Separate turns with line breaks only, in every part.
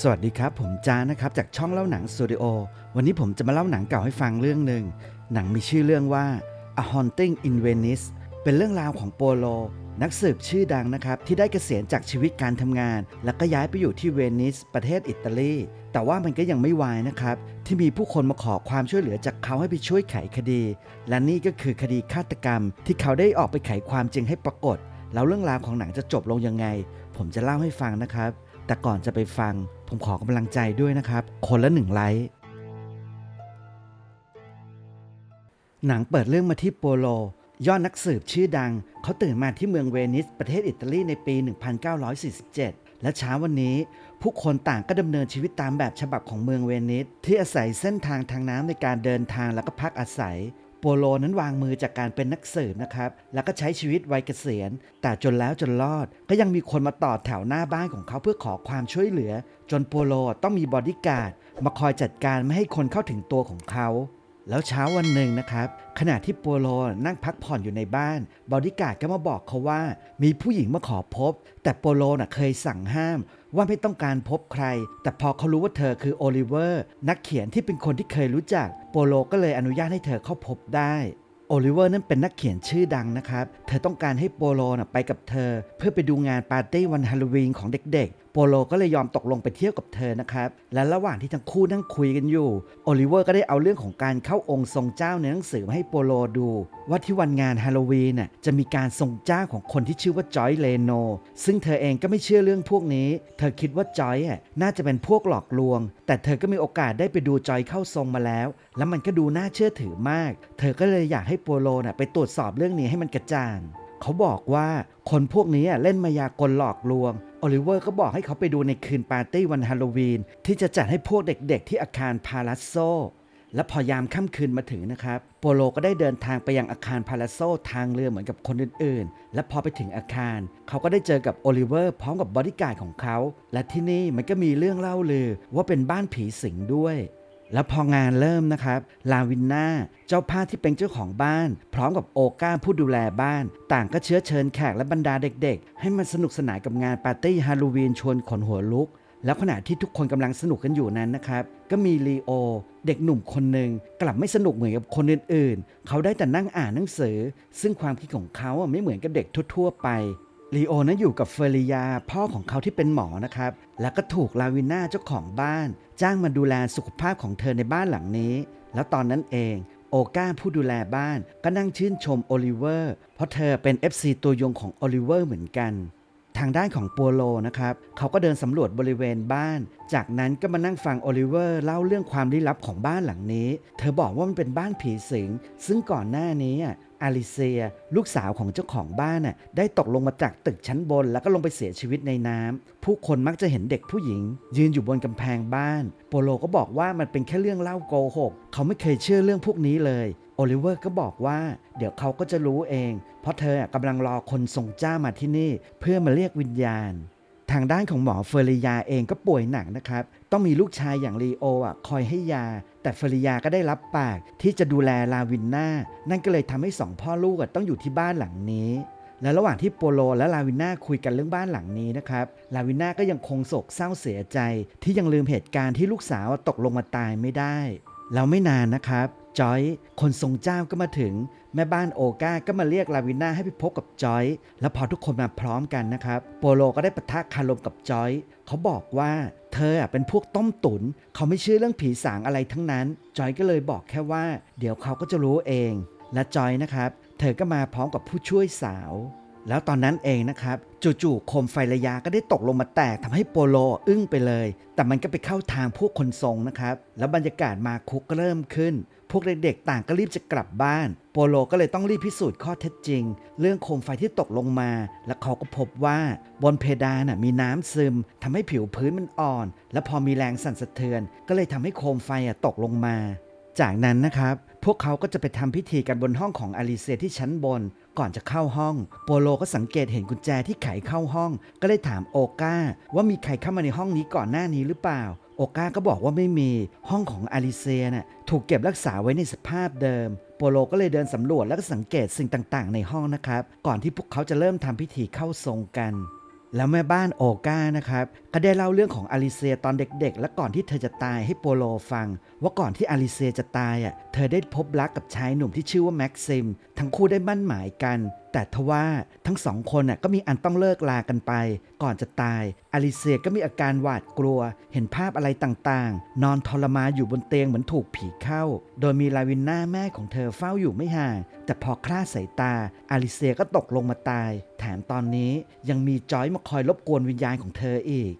สวัสดีครับ ผมจ้านะครับจากช่องเล่าหนังสตูดิโอวันนี้ผมจะมาเล่าหนังเก่าให้ฟังเรื่องหนึ่งหนังมีชื่อเรื่องว่า A Haunting in Venice เป็นเรื่องราวของโปโล นักสืบชื่อดังนะครับ ที่ได้เกษียณจากชีวิตการทำงาน แล้วก็ย้ายไปอยู่ที่เวนิส ประเทศอิตาลี แต่ว่ามันก็ยังไม่วายนะครับ ที่มีผู้คนมาขอความช่วยเหลือจากเขาให้ไปช่วยไขคดี และนี่ก็คือคดีฆาตกรรม ที่เขาได้ออกไปไขความจริงให้ปรากฏ แล้วเรื่องราวของหนังจะจบลงยังไง ผมจะเล่าให้ฟังนะครับ แต่ก่อนจะไปฟัง ผมขอกำลังใจด้วยนะครับ คนละหนึ่งไลค์หนังเปิดเรื่องมาที่โปโลยอดนักสืบชื่อดัง เขาตื่นมาที่เมืองเวนิส ประเทศอิตาลีในปี 1947 และเช้าวันนี้ ผู้คนต่างก็ดำเนินชีวิตตามแบบฉบับของเมืองเวนิส ที่อาศัยเส้นทางทางน้ำในการเดินทางแล้วก็พักอาศัย โปโลนั้นวางมือจากการเป็นนักสืบนะครับ แล้วก็ใช้ชีวิตวัยเกษียณ แต่จนแล้วจนรอด ก็ยังมีคนมาต่อแถวหน้าบ้านของเขาเพื่อขอความช่วยเหลือ จนโปโลต้องมีบอดี้การ์ดมาคอยจัดการไม่ให้คนเข้าถึงตัวของเขาแล้วเช้าวันหนึ่งนะครับ ขณะที่โปโลนั่งพักผ่อนอยู่ในบ้าน บอดี้การ์ดก็มาบอกเขาว่า มีผู้หญิงมาขอพบ แต่โปโลน่ะเคยสั่งห้าม ว่าไม่ต้องการพบใคร แต่พอเขารู้ว่าเธอคือโอลิเวอร์นักเขียนที่เป็นคนที่เคยรู้จัก โปโลก็เลยอนุญาตให้เธอเข้าพบได้โอลิเวอร์นั้นเป็นนักเขียนชื่อดังนะครับ เธอต้องการให้โปโลนะไปกับเธอ เพื่อไปดูงานปาร์ตี้วันฮาโลวีนของเด็กๆ โปโลก็เลยยอมตกลงไปเที่ยวกับเธอนะครับ และระหว่างที่ทั้งคู่นั่งคุยกันอยู่ โอลิเวอร์ก็ได้เอาเรื่องของการเข้าองค์ทรงเจ้าในหนังสือมาให้โปโลดู ว่าที่วันงานฮาโลวีนน่ะจะมีการทรงเจ้าของคนที่ชื่อว่าจอยเลโน ซึ่งเธอเองก็ไม่เชื่อเรื่องพวกนี้ เธอคิดว่าจอยอะน่าจะเป็นพวกหลอกลวง แต่เธอก็มีโอกาสได้ไปดูจอยเข้าทรงมาแล้ว แล้วมันก็ดูน่าเชื่อถือมาก เธอก็เลยอยากให้โปโลน่ะไปตรวจสอบเรื่องนี้ให้มันกระจ่าง เขาบอกว่าคนพวกนี้เล่นมายากลหลอกลวง โอลิเวอร์ก็บอกให้เขาไปดูในคืนปาร์ตี้วันฮาโลวีน ที่จะจัดให้พวกเด็กๆที่อาคารพาลัสโซ และพอยามค่ำคืนมาถึงนะครับ โปโลก็ได้เดินทางไปยังอาคารพาลัสโซทางเรือเหมือนกับคนอื่นๆ และพอไปถึงอาคาร เขาก็ได้เจอกับโอลิเวอร์พร้อมกับบอดี้การ์ดของเขา และที่นี่มันก็มีเรื่องเล่าลือว่าเป็นบ้านผีสิงด้วย แล้วพองานเริ่มนะครับ ลาวินนาเจ้าภาพที่เป็นเจ้าของบ้าน พร้อมกับโอก้าผู้ดูแลบ้าน ต่างก็เชื้อเชิญแขกและบรรดาเด็กๆ ให้มันสนุกสนานกับงานปาร์ตี้ฮาโลวีนชวนขนหัวลุก แล้วขณะที่ทุกคนกำลังสนุกกันอยู่นั้นนะครับ ก็มีลีโอ เด็กหนุ่มคนหนึ่งกลับไม่สนุกเหมือนกับคนอื่นๆ เขาได้แต่นั่งอ่านหนังสือ ซึ่งความคิดของเขาไม่เหมือนกับเด็กทั่วๆไป ลีโอนั้นอยู่กับเฟริยาพ่อของเขาที่เป็นหมอนะครับ แล้วก็ถูกลาวิน่าเจ้าของบ้าน จ้างมาดูแลสุขภาพของเธอในบ้านหลังนี้ แล้วตอนนั้นเองโอก้าผู้ดูแลบ้านก็นั่งชื่นชมโอลิเวอร์ เพราะเธอเป็น FC ตัวยงของโอลิเวอร์เหมือนกัน ทางด้านของปัวโลนะครับเขาก็เดินสำรวจบริเวณบ้าน จากนั้นก็มานั่งฟังโอลิเวอร์เล่าเรื่องความลี้ลับของบ้านหลังนี้ เธอบอกว่ามันเป็นบ้านผีสิง ซึ่งก่อนหน้านี้ออาลิเซีย ลูกสาวของเจ้าของบ้านน่ะได้ตกลงมาจากตึกชั้นบน แล้วก็ลงไปเสียชีวิตในน้ำผู้คนมักจะเห็นเด็กผู้หญิง ยืนอยู่บนกำแพงบ้าน โปโลก็บอกว่ามันเป็นแค่เรื่องเล่าโกหก เขาไม่เคยเชื่อเรื่องพวกนี้เลย โอลิเวอร์ก็บอกว่า เดี๋ยวเขาก็จะรู้เอง เพราะเธออะกำลังรอคนส่งเจ้ามาที่นี่ เพื่อมาเรียกวิญญาณ ทางด้านของหมอเฟอริยาเองก็ป่วยหนักนะครับ ต้องมีลูกชายอย่างลีโออะคอยให้ยา แต่เฟอริยาก็ได้รับปากที่จะดูแลลาวินนานั่นก็เลยทำให้สองพ่อลูกอะต้องอยู่ที่บ้านหลังนี้และระหว่างที่โปโลและลาวิน่าคุยกันเรื่องบ้านหลังนี้นะครับ ลาวิน่าก็ยังคงโศกเศร้าเสียใจ ที่ยังลืมเหตุการณ์ที่ลูกสาวตกลงมาตายไม่ได้ แล้วไม่นานนะครับ จอย คนทรงเจ้าก็มาถึง แม่บ้านโอก้าก็มาเรียกลาวิน่าให้ไปพบกับจอย แล้วพอทุกคนมาพร้อมกันนะครับ โปโลก็ได้ปะทะคารมกับจอย เขาบอกว่าเธอเป็นพวกต้มตุ๋นเขาไม่เชื่อเรื่องผีสางอะไรทั้งนั้น จอยก็เลยบอกแค่ว่า เดี๋ยวเขาก็จะรู้เอง และจอยนะครับ เธอก็มาพร้อมกับผู้ช่วยสาว แล้วตอนนั้นเองนะครับ จู่ๆโคมไฟระยะก็ได้ตกลงมาแตกทำให้โปโลอึ้งไปเลย แต่มันก็ไปเข้าทางพวกคนทรงนะครับ แล้วบรรยากาศมาคุกก็เริ่มขึ้น พวกเด็กๆต่างก็รีบจะกลับบ้าน โปโลก็เลยต้องรีบพิสูจน์ข้อเท็จจริง เรื่องโคมไฟที่ตกลงมา และเขาก็พบว่าบนเพดานมีน้ำซึมทำให้ผิวพื้นมันอ่อน และพอมีแรงสั่นสะเทือน ก็เลยทำให้โคมไฟตกลงมา จากนั้นนะครับพวกเขาก็จะไปทำพิธีกันบนห้องของอลิเซียที่ชั้นบน ก่อนจะเข้าห้อง โปโลก็สังเกตเห็นกุญแจที่ไขเข้าห้อง ก็เลยถามโอก้า ว่ามีใครเข้ามาในห้องนี้ก่อนหน้านี้หรือเปล่า โอก้าก็บอกว่าไม่มีห้องของอาริเซียน่ะถูกเก็บรักษาไว้ในสภาพเดิม โปโลก็เลยเดินสำรวจแล้วก็สังเกตสิ่งต่างๆ ในห้องนะครับ ก่อนที่พวกเขาจะเริ่มทำพิธีเข้าทรงกัน แล้วแม่บ้านโอก้านะครับก็ได้เล่าเรื่องของอลิเซียตอนเด็กๆ และก่อนที่เธอจะตายให้โปโลฟัง ว่าก่อนที่อลิเซียจะตายอะเธอได้พบรักกับชายหนุ่มที่ชื่อว่าแม็กซิม ทั้งคู่ได้มั่นหมายกัน แต่ทว่าทั้งสองคนน่ะก็มีอันต้องเลิกลากันไป ก่อนจะตาย อลิเซียก็มีอาการหวาดกลัว เห็นภาพอะไรต่างๆ นอนทรมานอยู่บนเตียงเหมือนถูกผีเข้า โดยมีลาวินน่าแม่ของเธอเฝ้าอยู่ไม่ห่าง แต่พอคลาดสายตา อลิเซียก็ตกลงมาตาย แถมตอนนี้ยังมีจอยมาคอยรบกวนวิญญาณของเธออีก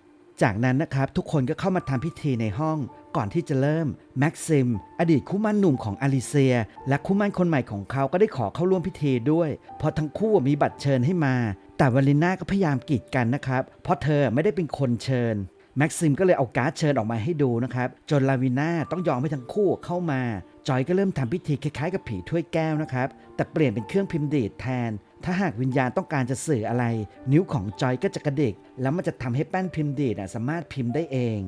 จากนั้นนะครับทุกคนก็เข้ามาทำพิธีในห้อง ก่อนที่จะเริ่ม แม็กซิม อดีตคู่มั่นหนุ่มของอลิเซีย และคู่มั่นคนใหม่ของเขาก็ได้ขอเข้าร่วมพิธีด้วย เพราะทั้งคู่มีบัตรเชิญให้มา แต่วาลิน่าก็พยายามกีดกันนะครับ เพราะเธอไม่ได้เป็นคนเชิญแม็กซิมก็เลยเอาการ์ดเชิญออกมาให้ดูนะครับ จนลาวิน่าต้องยอมให้ทั้งคู่เข้ามา จอยก็เริ่มทำพิธีคล้ายๆกับผีถ้วยแก้วนะครับ แต่เปลี่ยนเป็นเครื่องพิมพ์ดีดแทน ถ้าหากวิญญาณต้องการจะสื่ออะไร นิ้วของจอยก็จะกระดิก แล้วมันจะทำให้แป้นพิมพ์ดีดสามารถพิมพ์ได้เอง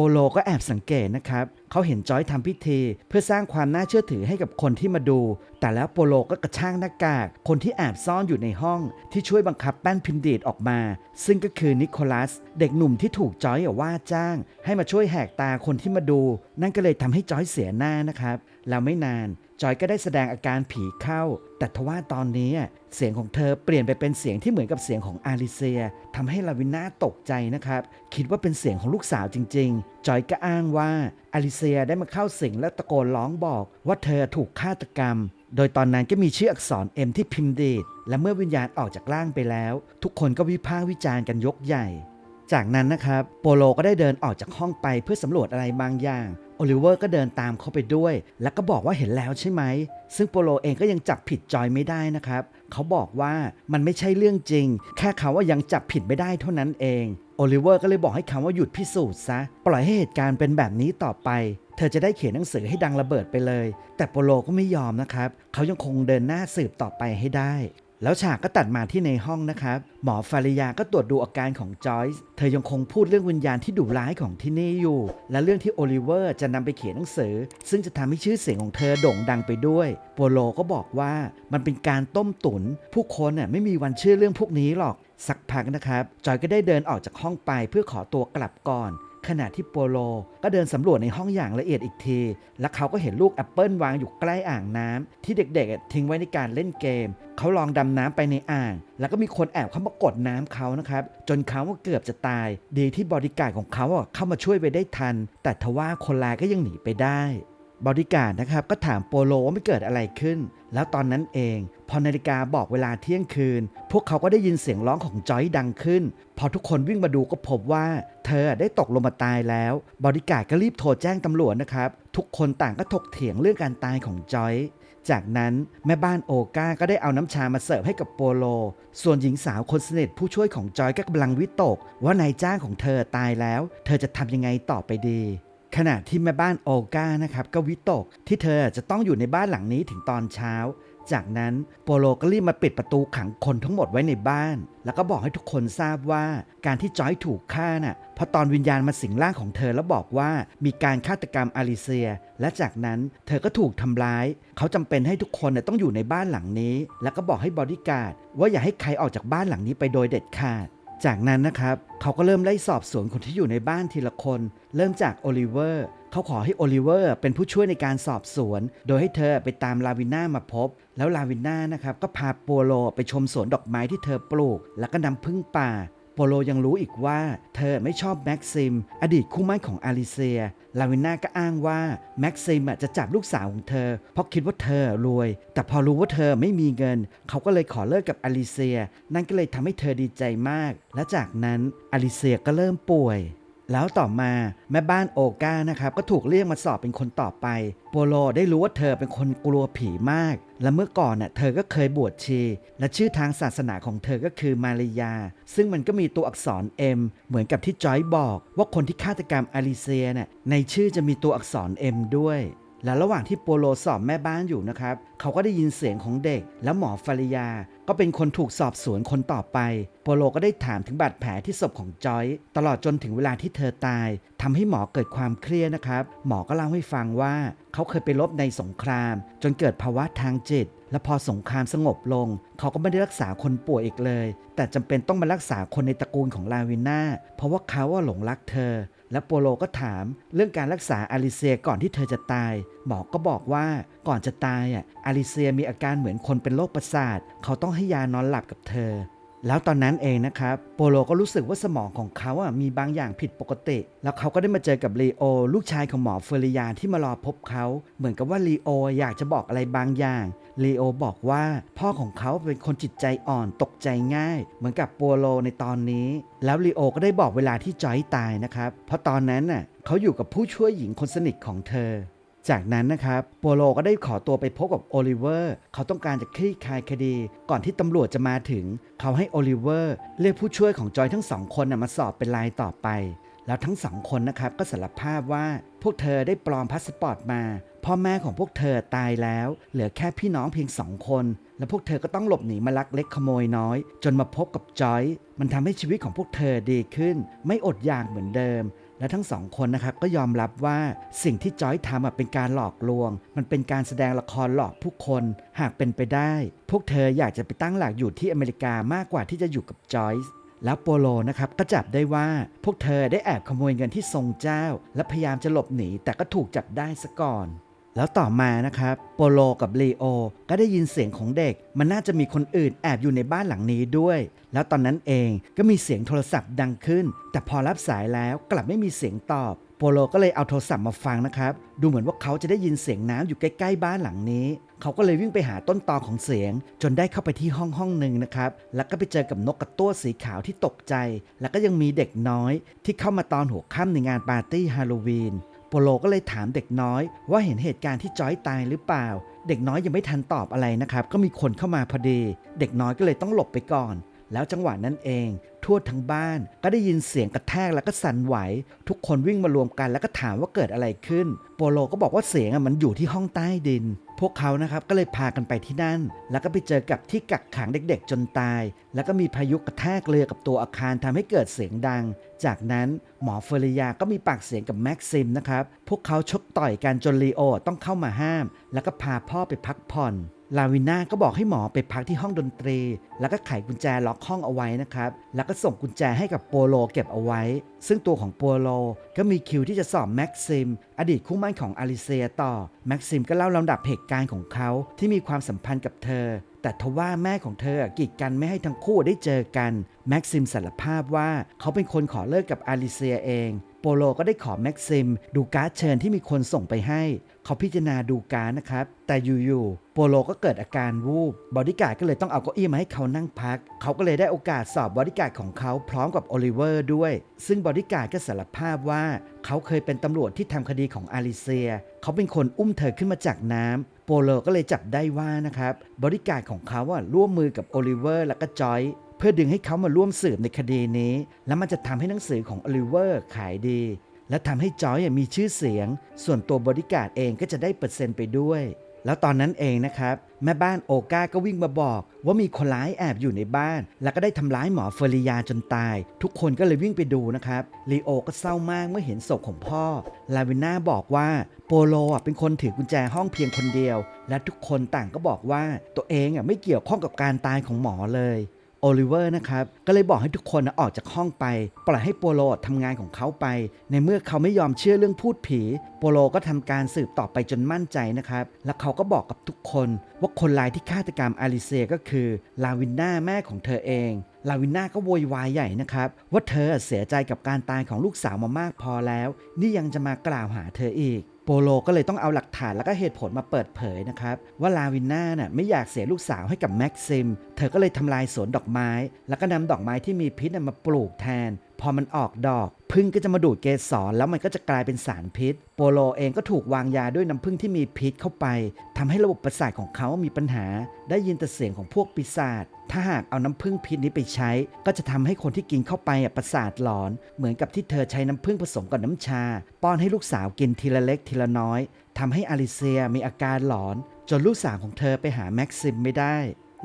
ปโลก็แอบสังเกตนะครับ เขาเห็นจอยทำพิธี เพื่อสร้างความน่าเชื่อถือให้กับคนที่มาดู แต่แล้วโปโลก็กระชากหน้ากาก คนที่แอบซ่อนอยู่ในห้องที่ช่วยบังคับแป้นพิมพ์ดีดออกมา ซึ่งก็คือนิโคลัส เด็กหนุ่มที่ถูกจอยว่าจ้าง ให้มาช่วยแหกตาคนที่มาดู นั่นก็เลยทำให้จอยเสียหน้านะครับ แล้วไม่นาน จอยก็ได้แสดงอาการผีเข้า แต่ทว่าตอนนี้เสียงของเธอเปลี่ยนไปเป็นเสียงที่เหมือนกับเสียงของอาริเซียทำให้ลาวิน่าตกใจนะครับ คิดว่าเป็นเสียงของลูกสาวจริง ๆ จอยก็อ้างว่าอาริเซียได้มาเข้าสิงและตะโกนร้องบอก ว่าเธอถูกฆาตกรรม โดยตอนนั้นก็มีชื่ออักษร M ที่พิมพ์ดีดและเมื่อวิญญาณออกจากร่างไปแล้ว ทุกคนก็วิพากษ์วิจารณ์กันยกใหญ่ จากนั้นนะครับโปโลก็ได้เดินออกจากห้องไปเพื่อสำรวจอะไรบางอย่างโอลิเวอร์ก็เดินตามเขาไปด้วย แล้วก็บอกว่าเห็นแล้วใช่ไหม ซึ่งโปโลเองก็ยังจับผิดจอยไม่ได้นะครับ เขาบอกว่ามันไม่ใช่เรื่องจริง แค่เขาว่ายังจับผิดไม่ได้เท่านั้นเอง โอลิเวอร์ก็เลยบอกให้เขาว่าหยุดพิสูจน์ซะ ปล่อยให้เหตุการณ์เป็นแบบนี้ต่อไป เธอจะได้เขียนหนังสือให้ดังระเบิดไปเลย แต่โปโลก็ไม่ยอมนะครับ เขายังคงเดินหน้าสืบต่อไปให้ได้ แล้วฉากก็ตัดมาที่ในห้องนะครับ หมอฟาริยาก็ตรวจดูอาการของจอยส์เธอยังคงพูดเรื่องวิญญาณที่ดุร้ายของที่นี่อยู่ และเรื่องที่โอลิเวอร์จะนำไปเขียนหนังสือ ซึ่งจะทำให้ชื่อเสียงของเธอโด่งดังไปด้วยโปโลก็บอกว่ามันเป็นการต้มตุนผู้คนน่ะไม่มีวันเชื่อเรื่องพวกนี้หรอกสักพักนะครับ จอยก็ได้เดินออกจากห้องไปเพื่อขอตัวกลับก่อน ขณะที่โปโลก็เดินสำรวจในห้องอย่างละเอียดอีกที และเขาก็เห็นลูกแอปเปิลวางอยู่ใกล้อ่างน้ำที่เด็กๆ ทิ้งไว้ในการเล่นเกม เขาลองดำน้ำไปในอ่าง แล้วก็มีคนแอบเข้ามากดน้ำเขานะครับ จนเขาก็เกือบจะตาย ดีที่บอดี้การของเขาเข้ามาช่วยไปได้ทัน แต่ทว่าคนร้ายก็ยังหนีไปได้ บอดี้การ์ดนะครับก็ถามโปโลว่าไม่เกิดอะไรขึ้น แล้วตอนนั้นเอง พอนาฬิกาบอกเวลาเที่ยงคืน พวกเขาก็ได้ยินเสียงร้องของจอยดังขึ้น พอทุกคนวิ่งมาดูก็พบว่า เธอได้ตกลงมาตายแล้ว บอดี้การ์ดก็รีบโทรแจ้งตำรวจนะครับ ทุกคนต่างก็ถกเถียงเรื่องการตายของจอยจากนั้นแม่บ้านโอก้าก็ได้เอาน้ำชามาเสิร์ฟให้กับโปโล ส่วนหญิงสาวคนสนิทผู้ช่วยของจอยก็กำลังวิตก ว่านายจ้างของเธอตายแล้ว เธอจะทำยังไงต่อไปดี ขณะที่แม่บ้านโอก้านะครับก็วิตกที่เธอจะต้องอยู่ในบ้านหลังนี้ถึงตอนเช้า จากนั้นโปโลก็รีบมาปิดประตูขังคนทั้งหมดไว้ในบ้าน แล้วก็บอกให้ทุกคนทราบว่าการที่จอยถูกฆ่าน่ะเพราะตอนวิญญาณมาสิงร่างของเธอแล้วบอกว่ามีการฆาตกรรมอาริเซีย และจากนั้นเธอก็ถูกทำร้าย เขาจำเป็นให้ทุกคนนะต้องอยู่ในบ้านหลังนี้ แล้วก็บอกให้บอดี้การ์ดว่าอย่าให้ใครออกจากบ้านหลังนี้ไปโดยเด็ดขาด จากนั้นนะครับเขาก็เริ่มไล่สอบสวนคนที่อยู่ในบ้านทีละคน เริ่มจากโอลิเวอร์เขาขอให้โอลิเวอร์เป็นผู้ช่วยในการสอบสวน โดยให้เธอไปตามลาวิน่ามาพบ แล้วลาวิน่านะครับก็พาปัวโลไปชมสวนดอกไม้ที่เธอปลูก แล้วก็นำพึ่งป่า โปโลยังรู้อีกว่า เธอไม่ชอบแม็กซิม อดีตคู่หมั่นของอาริเซีย ลาวิน่าก็อ้างว่าแม็กซิมจะจับลูกสาวของเธอ เพราะคิดว่าเธอรวย แต่พอรู้ว่าเธอไม่มีเงิน เขาก็เลยขอเลิกกับอาริเซีย นั่นก็เลยทำให้เธอดีใจมาก และจากนั้นอาริเซียก็เริ่มป่วย แล้วต่อมาแม่บ้านโอก้านะครับก็ถูกเรียกมาสอบเป็นคนต่อไป โปโลได้รู้ว่าเธอเป็นคนกลัวผีมาก และเมื่อก่อนน่ะเธอก็เคยบวชชี และชื่อทางศาสนาของเธอก็คือมาริยา ซึ่งมันก็มีตัวอักษร M เหมือนกับที่จอยบอก ว่าคนที่ฆาตกรรมอาริเซียน่ะในชื่อจะมีตัวอักษร M ด้วย และระหว่างที่โปโลสอบแม่บ้านอยู่นะครับ เขาก็ได้ยินเสียงของเด็ก แล้วหมอฟาริยา ก็เป็นคนถูกสอบสวนคนต่อไป โปโลก็ได้ถามถึงบาดแผลที่ศพของจอย ตลอดจนถึงเวลาที่เธอตายทำให้หมอเกิดความเครียดนะครับ หมอก็เล่าให้ฟังว่า เขาเคยไปรบในสงคราม จนเกิดภาวะทางจิต และพอสงครามสงบลง เขาก็ไม่ได้รักษาคนป่วยอีกเลย แต่จำเป็นต้องมารักษาคนในตระกูลของลาวิน่าเพราะว่าเขาว่าหลงรักเธอ และโปโลก็ถามเรื่องการรักษาอลิเซียก่อนที่เธอจะตาย หมอก็บอกว่าก่อนจะตายอะอลิเซียมีอาการเหมือนคนเป็นโรคประสาท เขาต้องให้ยานอนหลับกับเธอ แล้วตอนนั้นเองนะครับโปโลก็รู้สึกว่าสมองของเขาอะมีบางอย่างผิดปกติ แล้วเขาก็ได้มาเจอกับลีโอ ลูกชายของหมอเฟริยาที่มารอพบเขาเหมือนกับว่าลีโออยากจะบอกอะไรบางอย่างลีโอบอกว่าพ่อของเขาเป็นคนจิตใจอ่อนตกใจง่าย เหมือนกับโปโลในตอนนี้ แล้วลีโอก็ได้บอกเวลาที่จอยตายนะครับเพราะตอนนั้นน่ะเขาอยู่กับผู้ช่วยหญิงคนสนิทของเธอ จากนั้นนะครับโปโลก็ได้ขอตัวไปพบกับโอลิเวอร์เขาต้องการจะคลี่คลายคดี ก่อนที่ตำรวจจะมาถึง เขาให้โอลิเวอร์เรียกผู้ช่วยของจอยทั้งสองคนนะมาสอบเป็นรายต่อไป แล้วทั้งสองคนนะครับก็สารภาพว่าพวกเธอได้ปลอมพาสปอร์ตมา พ่อแม่ของพวกเธอตายแล้ว เหลือแค่พี่น้องเพียงสองคน และพวกเธอก็ต้องหลบหนีมาลักเล็กขโมยน้อย จนมาพบกับจอย มันทำให้ชีวิตของพวกเธอดีขึ้น ไม่อดอยากเหมือนเดิม และทั้งสองคนนะครับก็ยอมรับว่าสิ่งที่จอยทำเป็นการหลอกลวง มันเป็นการแสดงละครหลอกผู้คน หากเป็นไปได้ พวกเธออยากจะไปตั้งหลักอยู่ที่อเมริกามากกว่าที่จะอยู่กับจอยส์แล้วโปโลนะครับก็จับได้ว่าพวกเธอได้แอบขโมยเงินที่ทรงเจ้า และพยายามจะหลบหนีแต่ก็ถูกจับได้ซะก่อน แล้วต่อมานะครับโปโลกับลีโอก็ได้ยินเสียงของเด็ก มันน่าจะมีคนอื่นแอบอยู่ในบ้านหลังนี้ด้วย แล้วตอนนั้นเองก็มีเสียงโทรศัพท์ดังขึ้น แต่พอรับสายแล้วกลับไม่มีเสียงตอบโปโลก็เลยเอาโทรศัพท์มาฟังนะครับ ดูเหมือนว่าเขาจะได้ยินเสียงน้ำอยู่ใกล้ๆบ้านหลังนี้ เขาก็เลยวิ่งไปหาต้นตอของเสียง จนได้เข้าไปที่ห้องห้องหนึ่งนะครับ แล้วก็ไปเจอกับนกกระตั้วสีขาวที่ตกใจ แล้วก็ยังมีเด็กน้อย ที่เข้ามาตอนหัวค่ำในงานปาร์ตี้ฮาโลวีน โปโลก็เลยถามเด็กน้อยว่าเห็นเหตุการณ์ที่จอยตายหรือเปล่า เด็กน้อยยังไม่ทันตอบอะไรนะครับ ก็มีคนเข้ามาพอดี เด็กน้อยก็เลยต้องหลบไปก่อน แล้วจังหวะนั้นเอง ทั่วทั้งบ้านก็ได้ยินเสียงกระแทกแล้วก็สั่นไหว ทุกคนวิ่งมารวมกันแล้วก็ถามว่าเกิดอะไรขึ้น โปโลก็บอกว่าเสียงอะมันอยู่ที่ห้องใต้ดิน พวกเขานะครับก็เลยพากันไปที่นั่น แล้วก็ไปเจอกับที่กักขังเด็กๆจนตาย แล้วก็มีพายุกระแทกเรือกับตัวอาคารทำให้เกิดเสียงดัง จากนั้นหมอเฟริยาก็มีปากเสียงกับแม็กซิมนะครับพวกเขาชกต่อยกันจนลีโอต้องเข้ามาห้าม แล้วก็พาพ่อไปพักผ่อน ลาวิน่าก็บอกให้หมอไปพักที่ห้องดนตรี แล้วก็ไขกุญแจล็อกห้องเอาไว้นะครับ แล้วก็ส่งกุญแจให้กับโปโลเก็บเอาไว้ ซึ่งตัวของโปโลก็มีคิวที่จะสอบแม็กซิม อดีตคู่หมั่นของอลิเซียต่อ แม็กซิมก็เล่าลำดับเหตุการณ์ของเขาที่มีความสัมพันธ์กับเธอ แต่ทว่าแม่ของเธอกีดกันไม่ให้ทั้งคู่ได้เจอกัน แม็กซิมสารภาพว่าเขาเป็นคนขอเลิกกับอลิเซียเอง โปโลก็ได้ขอแม็กซิม ดูการ์ดเชิญที่มีคนส่งไปให้ เขาพิจารณาดูการ์ดนะครับ แต่อยู่ๆโปโลก็เกิดอาการวูบบอดี้การ์ดก็เลยต้องเอาเก้าอี้มาให้เขานั่งพัก เขาก็เลยได้โอกาสสอบบอดี้การ์ดของเขาพร้อมกับโอลิเวอร์ด้วย ซึ่งบอดี้การ์ดก็สารภาพว่า เขาเคยเป็นตำรวจที่ทำคดีของอาริเซีย เขาเป็นคนอุ้มเธอขึ้นมาจากน้ำโปโลก็เลยจับได้ว่านะครับบริการของเขาอะร่วมมือกับโอลิเวอร์และก็จอย เพื่อดึงให้เขามาร่วมสืบในคดีนี้ แล้วมันจะทำให้หนังสือของอลิเวอร์ขายดี และทำให้จอยมีชื่อเสียง ส่วนตัวบริการเองก็จะได้เปอร์เซ็นต์ไปด้วย แล้วตอนนั้นเองนะครับ แม่บ้านโอก้าก็วิ่งมาบอก ว่ามีคนร้ายแอบอยู่ในบ้าน แล้วก็ได้ทำร้ายหมอเฟอริยาจนตาย ทุกคนก็เลยวิ่งไปดูนะครับลีโอก็เศร้ามากเมื่อเห็นศพของพ่อลาวิน่าบอกว่าโปโลอะเป็นคนถือกุญแจห้องเพียงคนเดียว และทุกคนต่างก็บอกว่าตัวเองไม่เกี่ยวข้องกับการตายของหมอเลย โอลิเวอร์นะครับ ก็เลยบอกให้ทุกคนนะออกจากห้องไป ปล่อยให้โปโลทำงานของเขาไป ในเมื่อเขาไม่ยอมเชื่อเรื่องพูดผี โปโลก็ทำการสืบต่อไปจนมั่นใจนะครับ และเขาก็บอกกับทุกคน ว่าคนร้ายที่ฆาตกรรมอาริเซียก็คือลาวินนาแม่ของเธอเองลาวินนาก็โวยวายใหญ่นะครับ ว่าเธอเสียใจกับการตายของลูกสาวมามากพอแล้ว นี่ยังจะมากล่าวหาเธออีก โปโลก็เลยต้องเอาหลักฐานแล้วก็เหตุผลมาเปิดเผยนะครับ ว่าลาวินน่าน่ะไม่อยากเสียลูกสาวให้กับแม็กซิม เธอก็เลยทำลายสวนดอกไม้ แล้วก็นำดอกไม้ที่มีพิษมาปลูกแทน พอมันออกดอกพึ่งก็จะมาดูดเกสรแล้วมันก็จะกลายเป็นสารพิษ โปโลเองก็ถูกวางยาด้วยน้ำพึ่งที่มีพิษเข้าไปทำให้ระบบประสาทของเขามีปัญหา ได้ยินแต่เสียงของพวกปีศาจถ้าหากเอาน้ำพึ่งพิษนี้ไปใช้ ก็จะทำให้คนที่กินเข้าไปประสาทหลอน เหมือนกับที่เธอใช้น้ำพึ่งผสมกับน้ำชา ป้อนให้ลูกสาวกินทีละเล็กทีละน้อยทำให้อาริเซียมีอาการหลอน จนลูกสาวของเธอไปหาแม็กซิมไม่ได้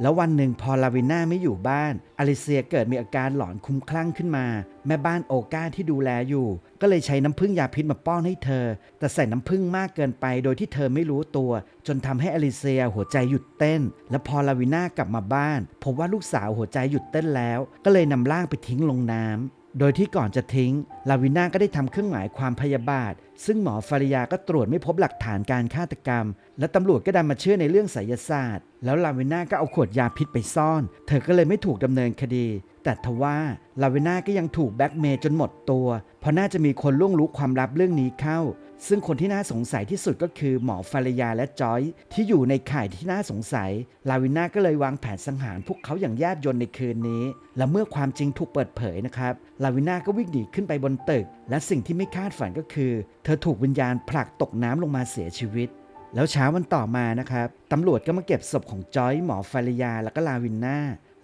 แล้ววันหนึ่งพอลาวิน่าไม่อยู่บ้าน อลิเซียเกิดมีอาการหลอนคุ้มคลั่งขึ้นมา แม่บ้านโอกาที่ดูแลอยู่ ก็เลยใช้น้ำผึ้งยาพิษมาป้อนให้เธอ แต่ใส่น้ำผึ้งมากเกินไปโดยที่เธอไม่รู้ตัว จนทำให้อลิเซียหัวใจหยุดเต้น และพอลาวิน่ากลับมาบ้านพบว่าลูกสาวหัวใจหยุดเต้นแล้ว ก็เลยนำร่างไปทิ้งลงน้ำโดยที่ก่อนจะทิ้ง ลาวิน่าก็ได้ทำเครื่องหมายความพยาบาทซึ่งหมอฟาริยาก็ตรวจไม่พบหลักฐานการฆาตกรรม และตำรวจก็ดันมาเชื่อในเรื่องไสยศาสตร์ แล้วลาเวน่าก็เอาขวดยาพิษไปซ่อน เธอก็เลยไม่ถูกดำเนินคดี แต่ทว่าลาเวน่าก็ยังถูกแบ็กเมย์จนหมดตัว เพราะน่าจะมีคนล่วงรู้ความลับเรื่องนี้เข้า ซึ่งคนที่น่าสงสัยที่สุดก็คือหมอฟารยาและจอยที่อยู่ในข่ายที่น่าสงสัย ลาวิน่าก็เลยวางแผนสังหารพวกเขาอย่างแยบยลในคืนนี้ และเมื่อความจริงถูกเปิดเผยนะครับ ลาวิน่าก็วิ่งหนีขึ้นไปบนตึก และสิ่งที่ไม่คาดฝันก็คือ เธอถูกวิญญาณผลักตกน้ำลงมาเสียชีวิต แล้วเช้าวันต่อมานะครับตำรวจก็มาเก็บศพของจอยหมอฟารยาแล้วก็ลาวินนา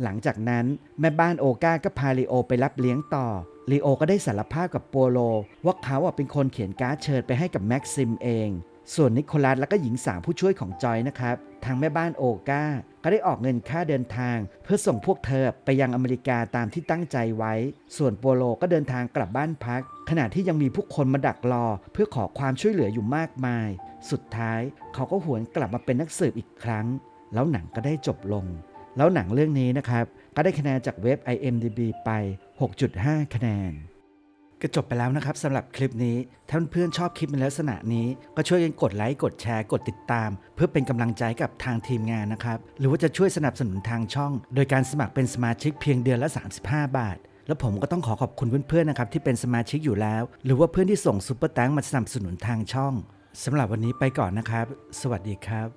หลังจากนั้นแม่บ้านโอกาก็พาลีโอไปรับเลี้ยงต่อลีโอก็ได้สารภาพกับโปโล ว่าเขาเป็นคนเขียนการ์ดเชิญไปให้กับแม็กซิมเอง ส่วนนิโคลัสและก็หญิงสาวผู้ช่วยของจอยนะครับ ทางแม่บ้านโอกาก็ได้ออกเงินค่าเดินทาง เพื่อส่งพวกเธอไปยังอเมริกาตามที่ตั้งใจไว้ ส่วนโปโลก็เดินทางกลับบ้านพัก ขณะที่ยังมีผู้คนมาดักรอเพื่อขอความช่วยเหลืออยู่มากมาย สุดท้ายเขาก็หวนกลับมาเป็นนักสืบอีกครั้ง แล้วหนังก็ได้จบลง แล้วหนังเรื่องนี้นะครับ ก็ได้คะแนนจากเว็บ IMDB ไป 6.5 คะแนนก็จบไปแล้วนะครับสำหรับคลิปนี้ถ้าเพื่อนชอบคลิปในลักษณะนี้ ก็ช่วยกันกดไลค์กดแชร์กดติดตาม เพื่อเป็นกำลังใจกับทางทีมงานนะครับ หรือว่าจะช่วยสนับสนุนทางช่อง โดยการสมัครเป็นสมาชิกเพียงเดือนละ 35 บาท แล้วผมก็ต้องขอขอบคุณเพื่อนๆนะครับที่เป็นสมาชิกอยู่แล้ว หรือว่าเพื่อนที่ส่งซุปเปอร์แตงมาสนับสนุนทางช่องสำหรับวันนี้ไปก่อนนะครับ สวัสดีครับ